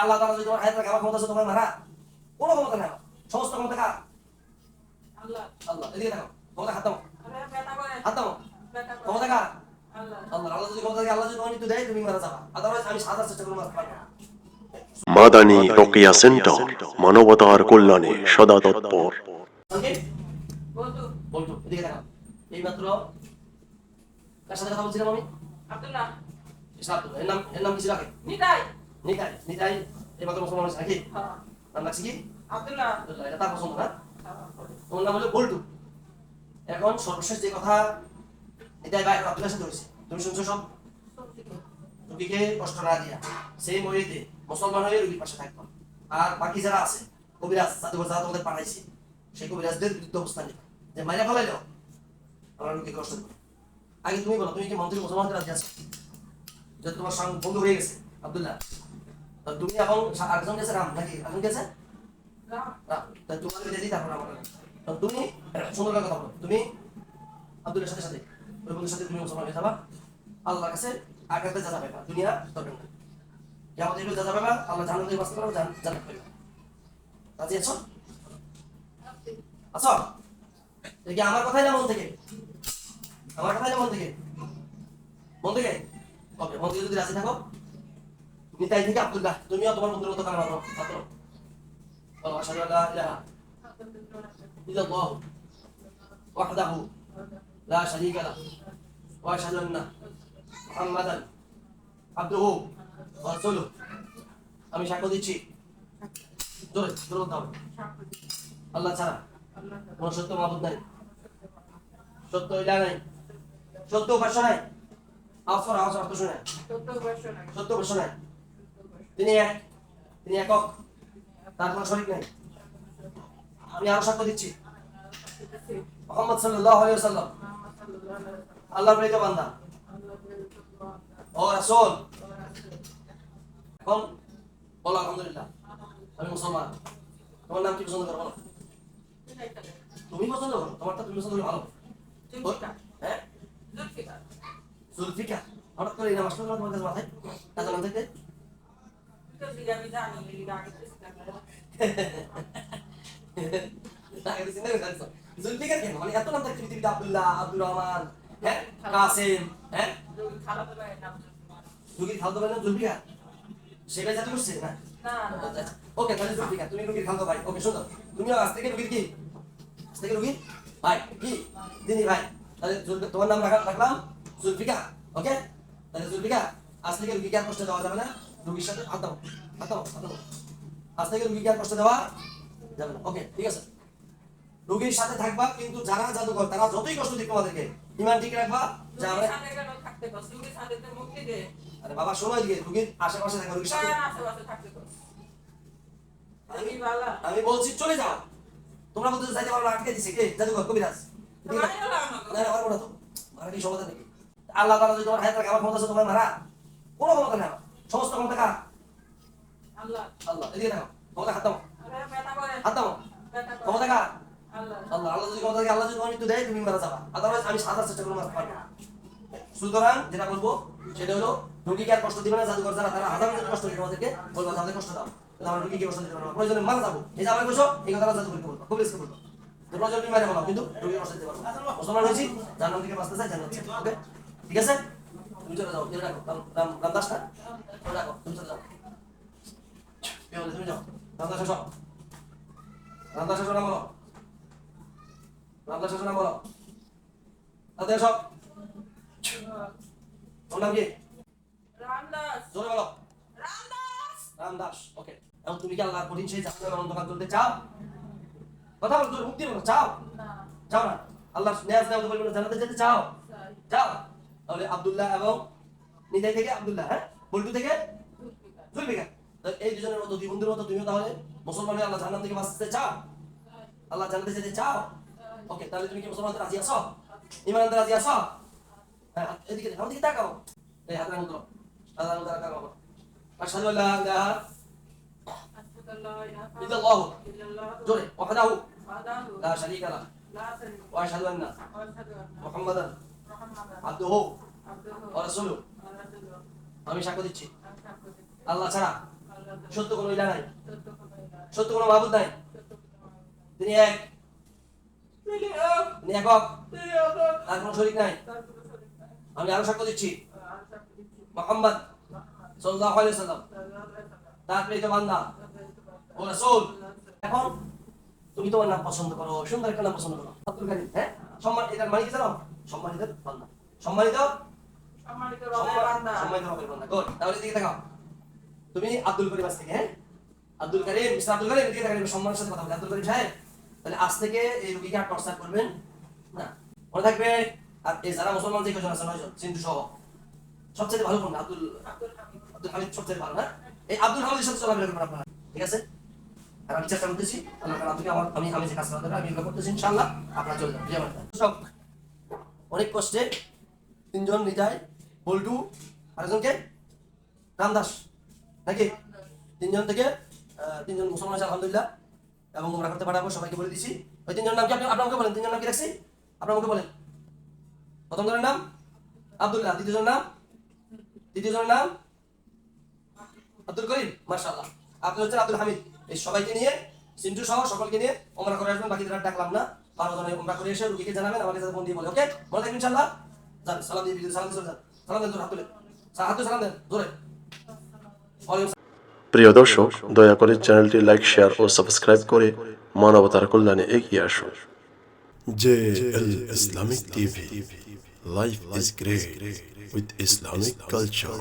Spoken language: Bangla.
আল্লাহ তাআলা যদি তোমার হায়াতের খাবার ক্ষমতা আছে তোমার মারা কোনো ক্ষমতা নেই। আমার। সমস্ত ক্ষমতা কার? আল্লাহ। আল্লাহ। এদিকে দেখো ক্ষমতা হাত দাও হাত দাও ক্ষমতা কার? আল্লাহ। আল্লাহ আল্লাহ যদি ক্ষমতা থাকে আল্লাহ যদি তোমার মৃত্যু দেয় তুমি মারা যাবা। আদারওয়াইজ আমি সাজার চেষ্টা করব মারতে পারব মাদানী রোকেয়া সেন্টার মানবতার কল্যাণে সদা তৎপর। এইমাত্র কার সাথে কথা বলছিলাম আমি? আব্দুল্লাহ। ইসলাম এর নাম এর নাম কি ছিল আগে? নিতাই নিতাই নিতাই এইমাত্র মুসলমান হয়েছে নাকি নাম লাগছে কি আব্দুল্লাহ এটা তার পছন্দ না। তোমার নাম হলো বল্টু এখন সর্বশেষ যে কথা এটাই ভাই আব্দুল্লাহ সাথে হয়েছে তুমি শুনছো সব রুগীকে কষ্ট না দিয়া সেই মরিতে মুসলমান হয়ে রুগীর পাশে থাকতো আর বাকি যারা আছে কবিরাজ জাদুঘর যারা তোমাদের পাঠাইছে সেই কবিরাজদের বিরুদ্ধে অবস্থান নিবে যে মাইরা ফেলাইলো আমার রুগীকে কষ্ট দেবে আগে তুমি বলো তুমি কি মন্ত্রী মুসলমানদের রাজি আছো যে তোমার সঙ্গে বন্ধু হয়ে গেছে আব্দুল্লাহ তুমি এখন আরেকজন গেছে রাম নাকি আরেকজন গেছে তোমার বিয়ে দিই তারপর আমার তুমি সুন্দর কথা বলো তুমি আব্দুল্লাহর সাথে সাথে ওই বন্ধুর সাথে তুমি মুসলমান হয়ে যাবা আল্লাহর কাছে আগাতে যা না দুনিয়া দরকার না এগুলো যা যাবে না আল্লাহ জানাতে দিয়ে বাঁচতে পারব জান পারবে রাজি আছো আছো কি আমার কথাই না মন থেকে আমার কথাই না মন থেকে মন থেকে ওকে মন থেকে যদি রাজি থাকো তুমি থেকে আব্দুল্লাহ তুমিও তোমার বন্ধুর মতো কারণ ছাত্র বলো আসাদু আল্লাহ ইলাহা ইল্লাল্লাহু আমি সাক্ষ্য দিচ্ছি জোরে আল্লাহ ছাড়া কোন সত্য মাহবুদ নাই সত্য ইলা নাই সত্য উপাস্য নাই আফসর আওয়াজ অর্থ শুনে সত্য উপাস্য নাই সত্য উপাস্য নাই তিনি এক তিনি একক। তার কোনো শরীর নেই। আমি আরও সাক্ষ্য দিচ্ছি। মোহাম্মদ সাল্লাল্লাহু আলাইহি ওয়াসাল্লাম। আল্লাহর প্রেরিত বান্দা। ও রাসূল। এখন বলো আলহামদুলিল্লাহ। আমি মুসলমান। তোমার নাম কি পছন্দ করো বলো? তুমি পছন্দ করো? তোমারটা তুমি পছন্দ করো ভালো। হ্যাঁ? জুলফিকা হঠাৎ করে এই নাম আসলো না তোমার কাছে মাথায়? এত নাম আব্দুল্লাহ আব্দুর রহমান হ্যাঁ কাসেম হ্যাঁ রুগীর খালতো ভাই না সেটা করছে না ওকে তাহলে তুমি রুগীর খালতো ভাই ওকে শোনো আজ থেকে রুগীর কি আজ থেকে রুগীর ভাই কি দিনী ভাই তাহলে তোমার নাম রাখা- রাখলাম জুলফিকা ওকে তাহলে জুলফিকা আজ থেকে রুগীকে আর কষ্ট দেওয়া যাবে না রুগীর সাথে হাত দাও হাত দাও হাত দাও। আজ থেকে রুগীকে আর কষ্ট দেওয়া যাবে না। ওকে ঠিক আছে। রুগীর সাথে থাকবা কিন্তু যারা জাদুকর তারা যতই কষ্ট দিক তোমাদেরকে ইমান ঠিক রাখবা যে আমরা আরে বাবা শোনো এদিকে রুগীর আশেপাশে থাকবা রুগীর সাথে কস আমি বলছি চলে যাও। তোমরা বলতে যাইতে পারো আটকে দিছে। কে? জাদুকর কবিরাজ। ঠিক না না পারব না তো। মারা কি সমাধান নাকি? আল্লাহ তাআলা যদি তোমার হায়াতের খাবার ক্ষমতা আছে তোমার মারা। কোনো ক্ষমতা নেই আমার। সমস্ত ক্ষমতা কার? আল্লাহ। আল্লাহ। এদিকে দেখো ক্ষমতা হাত দাও হাত দাও করে। ক্ষমতা কার? আল্লাহ। আল্লাহ যদি ক্ষমতা আল্লাহ যদি মৃত্যু দেয় তুমি মারা যাবা। আদারওয়াইজ আমি সাজার চেষ্টা করব মারতে পারব সুতরাং যেটা বলব সেটা হলো রুগীকে আর কষ্ট দিবে না জাদুকর যারা তারা হাজার কষ্ট দিবে আমাদেরকে বলব তাদের কষ্ট দাও। আমরা রুগীকে কষ্ট দিতে পারব। প্রয়োজনে মারা যাব। এই যে আমার বসো এই কথাটা জাদুকরকে বলব খুব রিস্ক বলব তোমরা যদি মেরে বলো কিন্তু রুগীকে কষ্ট দিতে পারব। মুসলমান হয়েছি জান্নাত থেকে বাঁচতে চাই জান্নাত ওকে? ঠিক আছে? তুমি চলে যাও তুমি রাম রাম রামদাস না তুমি চলে যাও কে বলে তুমি যাও রামদাস এসো রামদাস এসো না বলো রামদাস এসো না বলো তাতে এসো তোমার নাম কি রামদাস জোরে বলো রামদাস রামদাস ওকে এখন তুমি কি আল্লাহর কঠিন সেই জাহান্নামের অন্ধকার করতে চাও কথা বলো জোরে মুক্তি বলো চাও চাও না আল্লাহর নেয়াজ নেওয়া জানাতে যেতে চাও চাও তাহলে আব্দুল্লাহ এবং নিজাই থেকে আব্দুল্লাহ হ্যাঁ বল্টু থেকে জুলফিকার এই দুজনের মতো, দুই বন্ধুর মতো তুমিও তাহলে মুসলমান আল্লাহ জান্নাত থেকে বাঁচতে চাও? আল্লাহ জান্নাতে যেতে চাও? ওকে তাহলে তুমি কি মুসলমান হতে রাজি আছো? ইমান আনতে রাজি আছো? হ্যাঁ এদিকে দেখো দিকে তাকাও। এই হাত রাখো তো হাত রাখো তাকাও। আশহাদু আল্লা ইলাহা আশহাদু ইলাহা ইল্লাল্লাহু। ইল্লাল্লাহ জোরে, ওয়াহদাহু। ওয়াহদাহু লা শারীকা লাহ। লা শারীকা আমি সাক্ষ্য দিচ্ছি। আল্লাহ ছাড়া সত্য কোনো ইলা নাই। সত্য কোনো মাহবুদ নাই। তিনি এক। তিনি একক। তার কোনো নাই। আমি আরও সাক্ষ্য দিচ্ছি। মোহাম্মদ আলাইহি সাল্লাম তার বান্দা ও রাসূল। এখন তুমি তোমার নাম পছন্দ করো, সুন্দর একটা নাম পছন্দ করো। হ্যাঁ? সম্মান এটার মানে কি জানো সম্মানিত বান্দা। সম্মানিত তুমি আব্দুল হ্যাঁ? ঠিক আছে? আর আমি আপনাকে আমার আমি আমি যে কাজ অনেক কষ্টে তিনজন নিতাই বল্টু আরেকজনকে রামদাস নাকি? তিনজন থেকে তিনজন মুসলমান আছে আলহামদুলিল্লাহ। এবং আমরা করতে পাঠাবো সবাইকে বলে দিছি। ওই তিনজন নাম কি আপনি আপনার বলেন? তিনজন নাম কি রাখছি? আপনার বলেন। প্রথম জনের নাম? আব্দুল্লাহ। দ্বিতীয় জনের নাম? দ্বিতীয় জনের নাম? আব্দুল করিম। মার্শাল্লাহ আপনি হচ্ছেন আব্দুল হামিদ। এই সবাইকে নিয়ে সিন্টু সহ সকলকে নিয়ে ওমরা করে আসবেন বাকি যারা ডাকলাম না। বারো জনের ওমরা করে এসে রুগীকে জানাবেন, আমাকে যাতে ফোন দিয়ে বলে, ওকে? মনে থাকবেন ইনশাল্লাহ যান, সালাম দিয়ে সালাম সালাম দেন হাত তুলে। হাত তুলে সালাম দেন জোরে। প্রিয় দর্শক দয়া করে চ্যানেলটি লাইক শেয়ার ও সাবস্ক্রাইব করে মানবতার কল্যাণে এগিয়ে আসুন। যে Islamic TV life is great with Islamic culture